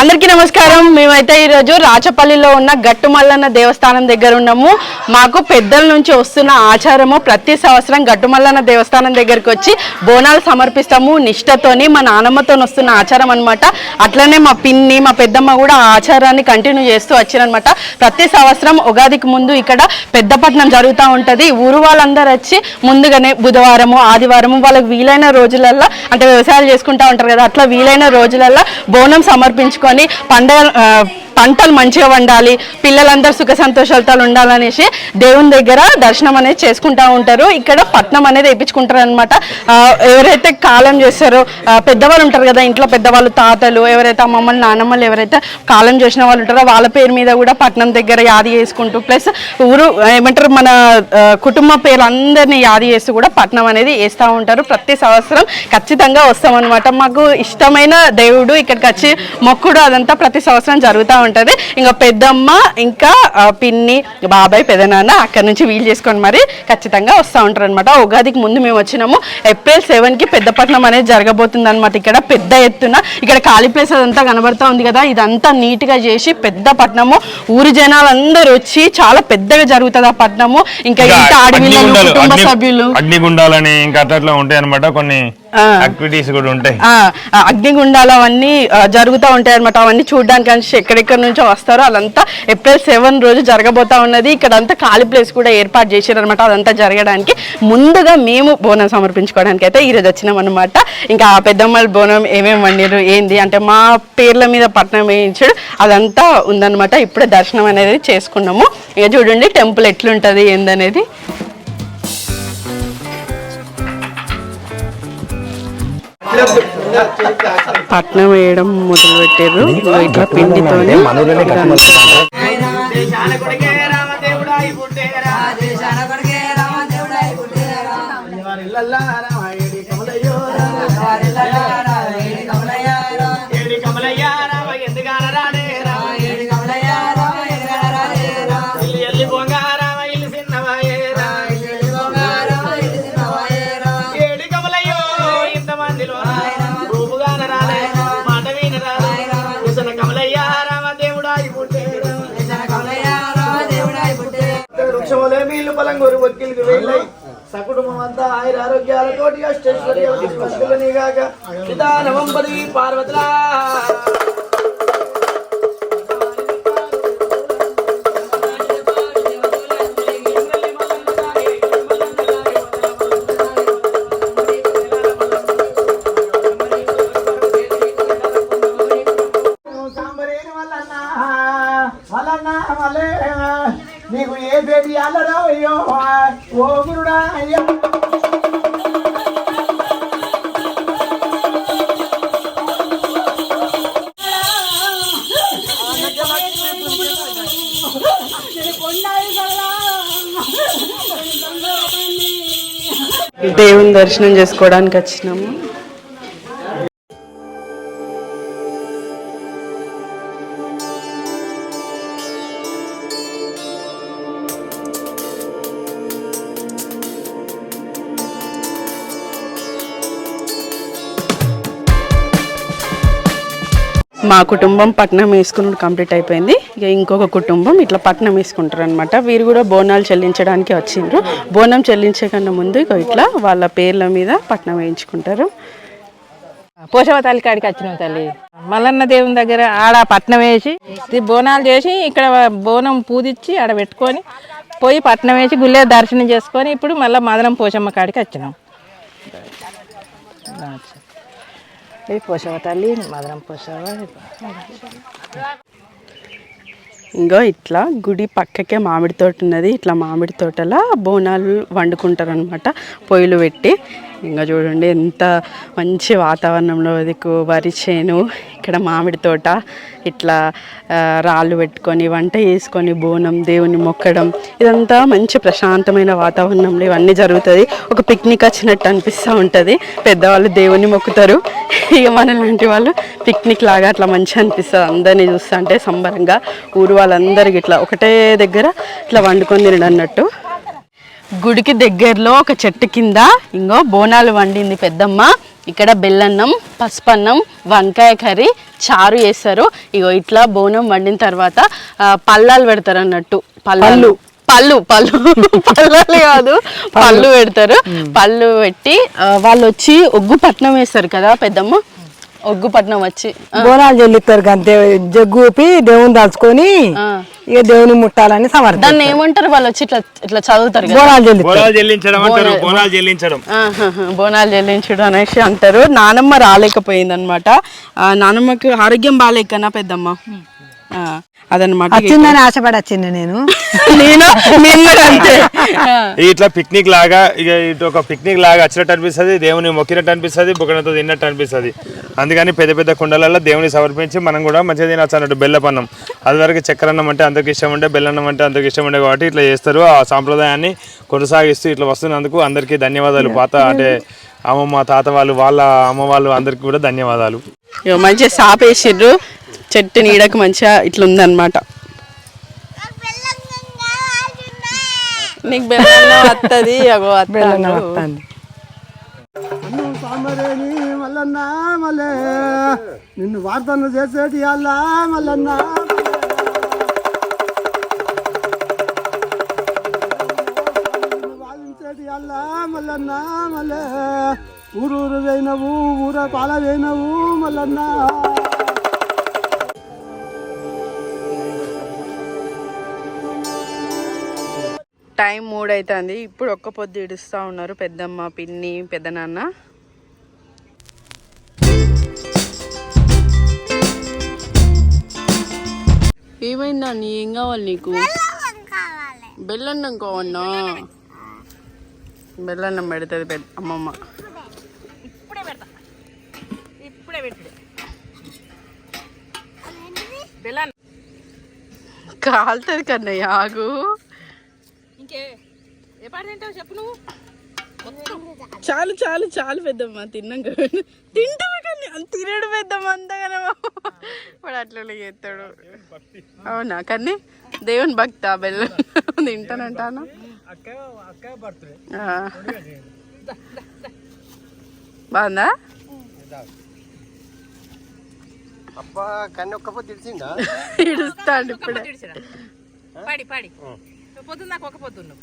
అందరికీ నమస్కారం. మేమైతే ఈరోజు రాచపల్లిలో ఉన్న గట్టుమల్లన్న దేవస్థానం దగ్గర ఉన్నాము. మాకు పెద్దల నుంచి వస్తున్న ఆచారము ప్రతి సంవత్సరం గట్టుమల్లన్న దేవస్థానం దగ్గరికి వచ్చి బోనాలు సమర్పిస్తాము. నిష్టతోని మా నానమ్మతో వస్తున్న ఆచారం అనమాట అట్లనే మా పిన్ని మా పెద్దమ్మ కూడా ఆ ఆచారాన్ని కంటిన్యూ చేస్తూ వచ్చారనమాట ప్రతి సంవత్సరం ఉగాదికి ముందు ఇక్కడ పెద్దపట్నం జరుగుతూ ఉంటుంది. ఊరు వాళ్ళందరూ వచ్చి ముందుగానే బుధవారము ఆదివారము వాళ్ళకి వీలైన రోజులల్లో అంటే వ్యవసాయాలు చేసుకుంటూ ఉంటారు కదా అట్లా వీలైన రోజులల్లో బోనం చేసుకొని పండగ పంటలు మంచిగా వండాలి పిల్లలందరూ సుఖ సంతోషాలతో ఉండాలనేసి దేవుని దగ్గర దర్శనం అనేది చేసుకుంటా ఉంటారు. ఇక్కడ పట్నం అనేది వేయించుకుంటారు అనమాట ఎవరైతే కాలం చేస్తారో పెద్దవాళ్ళు ఉంటారు కదా ఇంట్లో పెద్దవాళ్ళు తాతలు ఎవరైతే అమ్మమ్మలు నానమ్మలు ఎవరైతే కాలం చేసిన వాళ్ళు ఉంటారో వాళ్ళ పేరు మీద కూడా పట్నం దగ్గర యాది చేసుకుంటూ ప్లస్ ఊరు ఏమంటారు మన కుటుంబ పేరు అందరినీ యాది చేస్తూ కూడా పట్నం అనేది వేస్తూ ఉంటారు. ప్రతి సంవత్సరం ఖచ్చితంగా వస్తాం అనమాట మాకు ఇష్టమైన దేవుడు ఇక్కడికి వచ్చి మొక్కుడు అదంతా ప్రతి సంవత్సరం జరుగుతూ ఉంటుంది. ఇంకా పెద్దమ్మ ఇంకా పిన్ని బాబాయ్ పెదనాన్న అక్కడ నుంచి వీలు చేసుకొని మరి ఖచ్చితంగా వస్తూ ఉంటారు అనమాట ఉగాదికి ముందు మేము వచ్చినాము. ఏప్రిల్ సెవెన్కి పెద్దపట్నం అనేది జరగబోతుంది అనమాట ఇక్కడ. పెద్ద ఎత్తున ఇక్కడ ఖాళీ ప్లేస్ అదంతా కనబడతా ఉంది కదా. ఇదంతా నీట్గా చేసి పెద్ద పట్నము. ఊరి జనాలందరూ వచ్చి చాలా పెద్దగా జరుగుతుంది ఆ పట్నము. ఇంకా ఇంత ఆడవిల్లలు అగ్నిగుండాలు, కుటుంబ సభ్యులు. అగ్నిగుండాలని ఇంకా అట్లా ఉంటాయి అనమాట కొన్ని యాక్టివిటీస్ కూడా ఉంటాయి. అగ్నిగుండాలు అవన్నీ జరుగుతూ ఉంటాయి అనమాట అవన్నీ చూడడానికి ఎక్కడెక్కడి నుంచో వస్తారో అదంతా ఏప్రిల్ సెవెన్ రోజు జరగబోతా ఉన్నది. ఇక్కడ అంతా ఖాళీ ప్లేస్ కూడా ఏర్పాటు చేశారు అనమాట అదంతా జరగడానికి. ముందుగా మేము బోనం సమర్పించుకోవడానికి అయితే ఈరోజు వచ్చినాం అనమాట ఇంకా ఆ పెద్దమ్మల బోనం ఏమేమి వండిరు ఏంది అంటే మా పేర్ల మీద పట్నం వేయించడు. అదంతా ఉందన్నమాట. ఇప్పుడే దర్శనం అనేది చేసుకున్నాము. ఇక చూడండి టెంపుల్ ఎట్లుంటుంది ఏందనేది. పట్నం వేయడం మొదలు పెట్టారు. ఇట్లా పిండితోనే అంతా ఆయుర ఆరోగ్యాలతోటి అష్టైశ్వర్యాలుగాక విధానవం పదవి పార్వతులా ఏ పేరు అయ్యో ఓ గురుడా అయ్యో దేవుని దర్శనం చేసుకోవడానికి వచ్చినాము. మా కుటుంబం పట్నం వేసుకుని కంప్లీట్ అయిపోయింది. ఇక ఇంకొక కుటుంబం ఇట్లా పట్నం వేసుకుంటారు అనమాట వీరు కూడా బోనాలు చెల్లించడానికి వచ్చిండ్రు. బోనం చెల్లించే కన్నా ముందు ఇక ఇట్లా వాళ్ళ పేర్ల మీద పట్నం వేయించుకుంటారు. పోషవ తల్లి కాడికి వచ్చినాం తల్లి. మల్లన్న దేవుని దగ్గర ఆడ పట్నం వేసి బోనాలు చేసి ఇక్కడ బోనం పూజించి ఆడ పెట్టుకొని పోయి పట్నం వేసి గుళ్ళే దర్శనం చేసుకొని ఇప్పుడు మళ్ళీ మదనం పోషమ్మ కాడికి వచ్చినాం. ఇది పోషవ తల్లి మధురం పోషవ ఇంకో ఇట్లా గుడి పక్కకే మామిడి తోట ఉన్నది. ఇట్లా మామిడి తోటలో బోనాలు వండుకుంటారు అనమాట పొయ్యిలు పెట్టి. ఇంకా చూడండి ఎంత మంచి వాతావరణంలో దిక్కు వరి చేను ఇక్కడ మామిడి తోట ఇట్లా రాళ్ళు పెట్టుకొని వంట చేసుకొని బోనం దేవుని మొక్కడం ఇదంతా మంచి ప్రశాంతమైన వాతావరణంలో ఇవన్నీ జరుగుతుంది. ఒక పిక్నిక్ వచ్చినట్టు అనిపిస్తూ ఉంటుంది. పెద్దవాళ్ళు దేవుని మొక్కుతారు. ఇక మన లాంటి వాళ్ళు పిక్నిక్ లాగా అట్లా మంచిగా అనిపిస్తుంది. అందరినీ చూస్తుంటే సంబరంగా. ఊరు వాళ్ళందరికి ఇట్లా ఒకటే దగ్గర ఇట్లా వండుకొని తినడం అన్నట్టు. గుడికి దగ్గరలో ఒక చెట్టు కింద ఇంకో బోనాలు వండింది పెద్దమ్మ. ఇక్కడ బెల్లన్నం పసుపన్నం వంకాయ కర్రీ చారు చేస్తారు. ఇగో ఇట్లా బోనం వండిన తర్వాత పల్లాలు పెడతారు అన్నట్టు. పళ్ళు. పళ్ళు పళ్ళు. పళ్ళాలు కాదు పళ్ళు. పెడతారు. పళ్ళు పెట్టి వాళ్ళు వచ్చి ఒగ్గు పట్నం వేస్తారు కదా పెద్దమ్మ. ఒగ్గు పట్నం వచ్చి బోనాలు చెల్లిస్తారు అంతే జగ్గు ఊపి దేవుని దాచుకొని ఆ. ఇక దేవుని ముట్టాలని సమర్థం దాన్ని ఏమంటారు? వాళ్ళు వచ్చి ఇట్లా ఇట్లా చదువుతారు బోనాలు చెల్లిస్తారు. చెల్లించడం అంటారు బోనాలు చెల్లించడం. బోనాలు చెల్లించుడు అనేసి అంటారు. నానమ్మ రాలేకపోయింది అనమాట నానమ్మకి ఆరోగ్యం బాగాలేకనా పెద్దమ్మ? అదనమాట వచ్చిందని ఆశపడి వచ్చింది నేను. నేను అంతే. ఇట్లా పిక్నిక్ లాగా ఇక ఇటు ఒక పిక్నిక్ లాగా వచ్చినట్టు అనిపిస్తుంది దేవుని మొక్కినట్టు అనిపిస్తుంది బుక్కడంతో తిన్నట్టు అనిపిస్తుంది. అందుకని పెద్ద పెద్ద కుండలలో దేవుని సమర్పించి మనం కూడా మంచిగా తినచ్చు అన్నట్టు బెల్లపన్నం. అది వరకు చక్కెరన్నం అంటే అందరికి ఇష్టం ఉంటే బెల్లన్నం అంటే అందరికి ఇష్టం ఉండే కాబట్టి ఇట్లా చేస్తారు. ఆ సాంప్రదాయాన్ని కొనసాగిస్తూ ఇట్లా వస్తున్నందుకు అందరికీ ధన్యవాదాలు. పాత అంటే అమ్మమ్మ తాత వాళ్ళు వాళ్ళ అమ్మ వాళ్ళు అందరికీ కూడా ధన్యవాదాలు. మంచిగా సాపేసిర్రు. చెట్టు నీడకు మంచిగా ఇట్లా ఉందన్నమాట నీకు బెల్లం వస్తుంది అగో బెల్లన్నం అత్త వస్తుంది సామరేని మల్లన్న మల్లే నిన్ను వార్తను చేసేటి అల్లా మల్లన్న. నిన్ను వాదించేటి అల్లా మల్లన్న మల్లే ఊరూరు వేయినవు ఊర పాల వేయినవు మల్లన్న. టైం మూడు అవుతుంది ఇప్పుడు ఒక్క పొద్దు ఇడుస్తూ ఉన్నారు పెద్దమ్మ పిన్ని పెద్దనాన్న. ఏమైందా? నీ ఏం కావాలి నీకు? బెల్లన్నం కావన్నా బెల్లన్నం పెడుతుంది పెద్ద అమ్మమ్మ. కాలుతుంది కన్నయ్య ఆగు. ఏ పాట తింటావు చెప్పు నువ్వు. చాలు చాలు చాలు పెద్దమ్మ తిన్నాం కదా. తింటావు కానీ అంత తినడు పెద్దమ్మ అంతగానే. వాడు అట్లా చేస్తాడు? అవునా కానీ దేవుని భక్త బెల్లం తింటానంటాను? ఆ. బాగుందా? అబ్బా కన్ను ఒక్క పొద్దు తెలిసిందా ఇడుస్తాడు ఇప్పుడే. పాడి పాడి. పొద్దున్న నాకు ఒక పొద్దున్నావు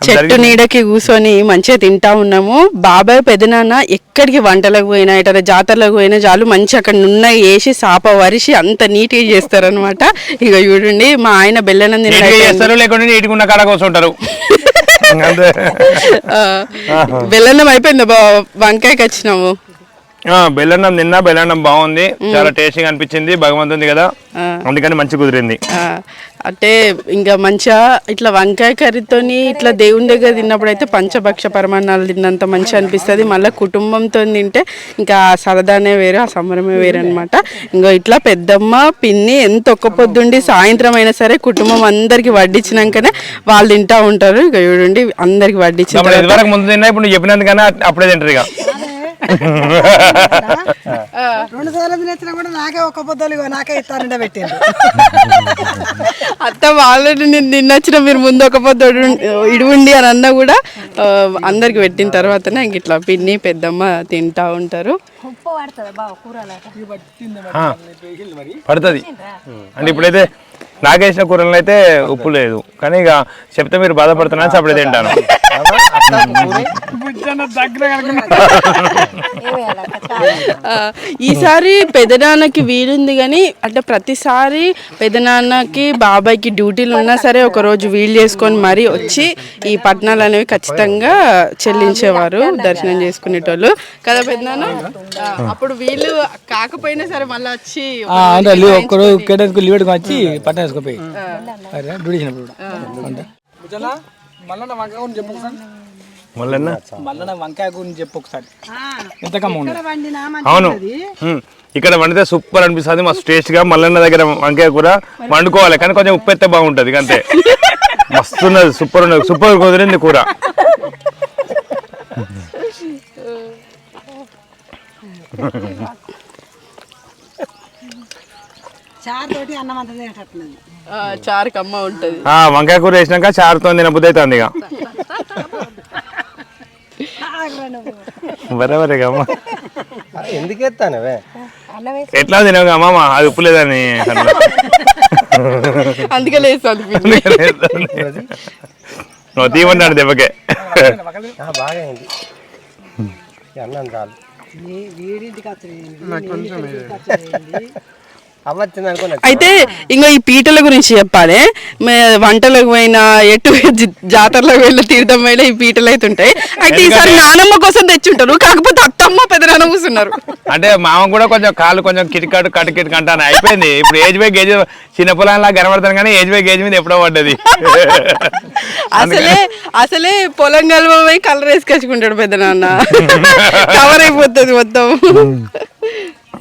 చెట్టు నీడకి కూర్చొని మంచిగా తింటా ఉన్నాము. బాబాయ్ పెదనాన్న ఎక్కడికి వంటలకు పోయినా ఎటైనా జాతరలకు పోయినా చాలు మంచి అక్కడ నున్న వేసి సాప వరిసి అంత నీట్గా చేస్తారనమాట ఇక చూడండి మా ఆయన బెల్లనం నీట్గా లేకుంటే నీటికున్న కాడ కూర్చుంటారు. బెల్లన్నం అయిపోయింది బా వంకాయకి వచ్చినాము. బెల్లన్నం నిన్న బెల్లన్నం బాగుంది. చాలా టేస్టీగా అనిపించింది. భగవంతుంది కదా. అందుకని మంచి కుదిరింది. అంటే ఇంకా మంచిగా ఇట్లా వంకాయ కర్రీతోని ఇట్లా దేవుని దగ్గర తిన్నప్పుడు అయితే పంచభక్ష పరమాన్నాలు తిన్నంత మంచిగా అనిపిస్తుంది. మళ్ళీ కుటుంబంతో తింటే ఇంకా ఆ సరదానే వేరు ఆ సంబరమే వేరు అనమాట ఇంకో ఇట్లా పెద్దమ్మ పిన్ని ఎంత ఒక్క పొద్దుండి సాయంత్రం అయినా సరే కుటుంబం అందరికి వడ్డించినాకనే వాళ్ళు తింటా ఉంటారు. ఇక చూడండి అందరికి వడ్డించిన చెప్పినందుకన్నా అప్పుడే తింటారు ఇక. రెండు సార్లు తినచ్చినా కూడా నాకే ఒక పొద్దులు ఇగో నాకే ఇస్తానంటే పెట్టిండు అత్త ఆల్రెడీ నేను తిన్నచ్చిన మీరు ముందు ఒక పొద్దు ఇడుండి అని అన్నా కూడా అందరికి పెట్టిన తర్వాతనే ఇంక ఇట్లా పిన్ని పెద్దమ్మ తింటా ఉంటారు. పడుతుంది. అంటే ఇప్పుడైతే నాకేసిన కూరలు అయితే ఉప్పు లేదు. కానీ ఇక చెప్తే మీరు బాధపడుతున్నారని అప్పుడే తింటాను. ఈసారి పెదనాన్నకి వీలుంది కానీ అంటే ప్రతిసారి పెదనాన్నకి బాబాయ్కి డ్యూటీలు ఉన్నా సరే ఒక రోజు వీలు చేసుకొని మరీ వచ్చి ఈ పట్టణాలు అనేవి ఖచ్చితంగా చెల్లించేవారు దర్శనం చేసుకునేటోళ్ళు. కదా పెదనాన్న? ఆ, అప్పుడు వీలు కాకపోయినా సరే మళ్ళీ వచ్చి ఒక్కరోజు లీవ్ వచ్చి పట్టణ వేసుకుపోయి డ్యూటీ మళ్ళీ వంకాయ గురించి చెప్పు ఒకసారి మళ్ళీ మళ్ళీ వంకాయ గురించి చెప్పు ఒకసారి. అవును. ఇక్కడ వండితే సూపర్ అనిపిస్తుంది మస్తు టేస్ట్గా మల్లన్న దగ్గర వంకాయ కూర వండుకోవాలి కానీ కొంచెం ఉప్పు ఎత్తే బాగుంటది అంతే. మస్తు ఉన్నది సూపర్ ఉన్నది సూపర్ కుదిరింది కూర. చారు తోటి అన్నం అంత తినేటట్లున్నది ఆ, చారు కమ్మ ఉంటది. ఆ వంకాయ కూర వేసినాక చారుతో తినబుద్ధి అవుతుంది ఇక. బరాబరే అమ్మ. ఎందుకు ఎత్తానవే? ఎట్లా తినవు అమ్మ అది ఉప్పు లేదని. అందుకే లేదు నువ్వు తీయమన్నాడు దెబ్బకే. బాగా అయింది అన్నం చాలు. వీడింటికి అయితే ఇంకా ఈ పీటల గురించి చెప్పాలి. వంటలకు పోయినా ఎటు జి- జాతరలకు వెళ్ళి తీర్థం పోయినా ఈ పీటలు అయితే ఉంటాయి. అయితే ఈసారి నానమ్మ కోసం తెచ్చుంటారు. కాకపోతే అత్తమ్మ పెద్దనాన్న కూర్చున్నారు. అంటే మామ కూడా కొంచెం కాళ్ళు కొంచెం కిటికాడు కట్టు కిటిక అంటాను అయిపోయింది. ఇప్పుడు ఏజ్ బై గేజ్ చిన్న పొలంలా కనబడతాను కానీ ఏజ్ బై గేజ్ మీద ఎప్పుడో పడ్డది. అసలే అసలే పొలం కలవమై కలర్ వేసుకొచ్చుకుంటాడు పెద్ద నాన్న కవర్ అయిపోతుంది మొత్తం.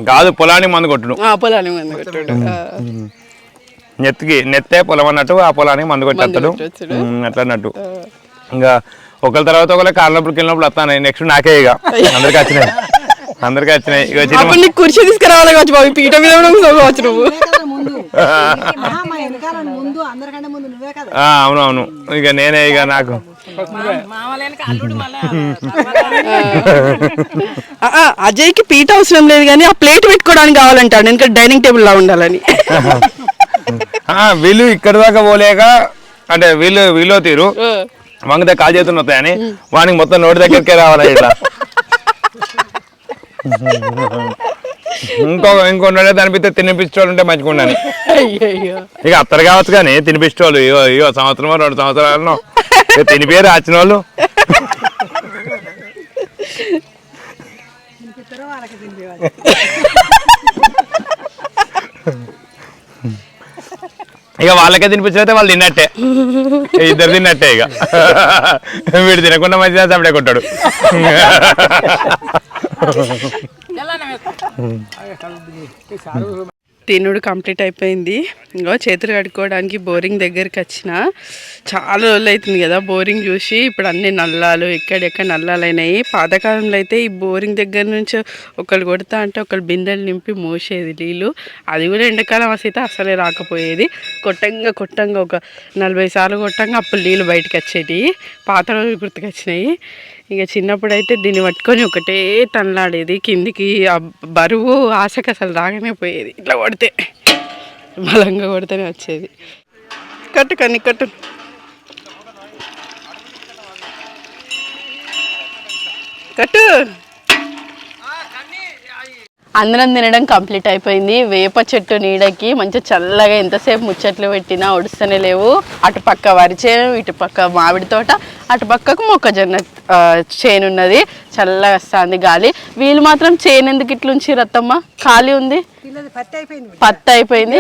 కాదు పొలానికి మందు కొట్టుడు. ఆ, పొలానికి మందు కొట్టాడు. నెత్తికి నెత్తే పొలం అన్నట్టు ఆ పొలానికి మందు కొట్టేస్తాడు అట్లా అన్నట్టు. ఇంకా ఒకరి తర్వాత ఒకరి కాళ్ళప్పుడు వెళ్ళినప్పుడు వస్తాను నెక్స్ట్ నాకే ఇక. అందరికి వచ్చినాయి. అందరికి వచ్చినాయి. ఇక కుర్చీ తీసుకురావాలి కావచ్చు బాబు? ఈ పీట మీద కూడా కూర్చోవచ్చు నువ్వు. ముందు. మా వెనకాల ముందు అందరికంటే ముందు నువ్వే కదా. ఆ, అవును అవును. ఇక నేనే ఇక నాకు ఆ, ఆ, అజయ్కి పీట అవసరం లేదు కానీ ఆ ప్లేట్ పెట్టుకోవడానికి కావాలంటాడు. ఎందుకంటే డైనింగ్ టేబుల్ లా ఉండాలని. ఆ, వీళ్ళు ఇక్కడ దాకా పోలేక అంటే వీళ్ళు వీళ్ళు తీరు. వంగితే కాలు చేతులు వస్తాయని వానికి మొత్తం నోటి దగ్గరికే రావాలి ఇట్లా. ఇంకో ఇంకో అనిపిస్తే తినిపించేవాళ్ళు ఉంటే మంచిగా ఉండని అయ్యయ్యో. ఇక అత్తరు కావచ్చు కానీ తినిపించేవాళ్ళు ఇగో సంవత్సరం రెండు సంవత్సరాలను. ఇక పేరు వచ్చిన వాళ్ళు? ఇక వాళ్ళకే తినిపించినైతే వాళ్ళు తిన్నట్టే. ఇద్దరు తిన్నట్టే ఇక. వీడు తినకుండా మంచిదా సపడే కొట్టాడు. తినుడు కంప్లీట్ అయిపోయింది. ఇంకో చేతులు కడుక్కోవడానికి బోరింగ్ దగ్గరికి వచ్చిన. చాలా రోజులు అవుతుంది కదా బోరింగ్ చూసి. ఇప్పుడు అన్ని నల్లాలు ఎక్కడెక్కడ నల్లాలు అయినాయి పాతకాలంలో అయితే ఈ బోరింగ్ దగ్గర నుంచి ఒకళ్ళు కొడతా అంటే ఒకళ్ళు బిందెలు నింపి మోసేది నీళ్ళు అది కూడా ఎండాకాలం వస్తే అసలే రాకపోయేది. కొట్టంగా కొట్టంగా ఒక నలభై సార్లు కొట్టంగా అప్పుడు నీళ్ళు బయటకు వచ్చేటివి పాత రోజులు గుర్తుకొచ్చినాయి. ఇక చిన్నప్పుడు అయితే దీన్ని పట్టుకొని ఒకటే తనలాడేది. కిందికి ఆ బరువు ఆశకు అసలు రాగానే పోయేది. ఇట్లా కొడితే బలంగా కొడితేనే వచ్చేది. కట్టు కన్ని కట్టు. కట్టు. అందరం తినడం కంప్లీట్ అయిపోయింది. వేప చెట్టు నీడకి మంచి చల్లగా ఎంతసేపు ముచ్చట్లు పెట్టినా ఒడుస్తూనే లేవు. అటు పక్క వరి చేను ఇటు పక్క మామిడి తోట అటు పక్కకు మొక్కజొన్న చేనున్నది. చేను ఉన్నది చల్లగా వస్తుంది గాలి. వీళ్ళు మాత్రం చేను ఎందుకు ఇట్లుంచి రత్తమ్మ ఖాళీ ఉంది? పత్తి అయిపోయింది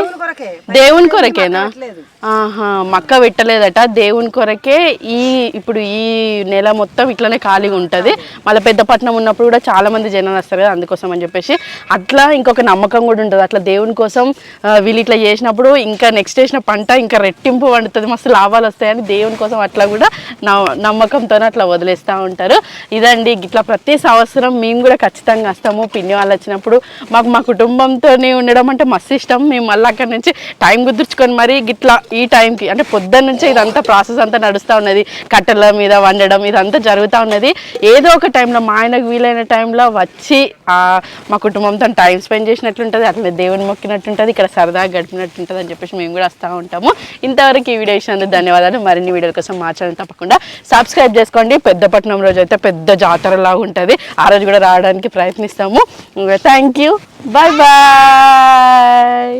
దేవుని కొరకేనా? ఆహా మక్క పెట్టలేదట. దేవుని కొరకే ఈ ఇప్పుడు ఈ నెల మొత్తం ఇట్లనే ఖాళీగా ఉంటుంది. మళ్ళీ పెద్దపట్నం ఉన్నప్పుడు కూడా చాలా మంది జనాలు వస్తారు కదా అందుకోసం అని చెప్పేసి. అట్లా ఇంకొక నమ్మకం కూడా ఉంటుంది. అట్లా దేవుని కోసం వీళ్ళు ఇట్లా చేసినప్పుడు ఇంకా నెక్స్ట్ వేసిన పంట ఇంకా రెట్టింపు పండుతుంది మస్తు లాభాలు వస్తాయని దేవుని కోసం అట్లా కూడా నమ్మ- నమ్మకంతో అట్లా వదిలేస్తూ ఉంటారు. ఇదండి ఇట్లా ప్రతి సంవత్సరం మేము కూడా ఖచ్చితంగా వస్తాము. పిన్ని వాళ్ళు వచ్చినప్పుడు మాకు మా కుటుంబంతోనే ఉండడం అంటే మస్తు ఇష్టం. మేము మళ్ళీ అక్కడి నుంచి టైం కుదుర్చుకొని మరీ గిట్లా ఈ టైంకి అంటే పొద్దున్న నుంచి ఇదంతా ప్రాసెస్ అంతా నడుస్తూ ఉన్నది. కట్టెల మీద వండడం ఇదంతా జరుగుతూ ఉన్నది. ఏదో ఒక టైంలో మా ఆయనకు వీలైన టైంలో వచ్చి మా కుటుంబంతో టైం స్పెండ్ చేసినట్లుంటుంది. అట్లనే దేవుని మొక్కినట్టుంటుంది ఇక్కడ సరదాగా గడిపినట్టుంటుంది అని చెప్పేసి మేము కూడా వస్తూ ఉంటాము. ఇంతవరకు ఈ వీడియో ఇచ్చినందుకు ధన్యవాదాలు. మరిన్ని వీడియోల కోసం మా ఛానల్ తప్పకుండా సబ్స్క్రైబ్ చేసుకోండి. పెద్దపట్నం రోజు అయితే పెద్ద జాతరలాగా బాగుంటుంది. ఆ రోజు కూడా రావడానికి ప్రయత్నిస్తాము. Thank you bye bye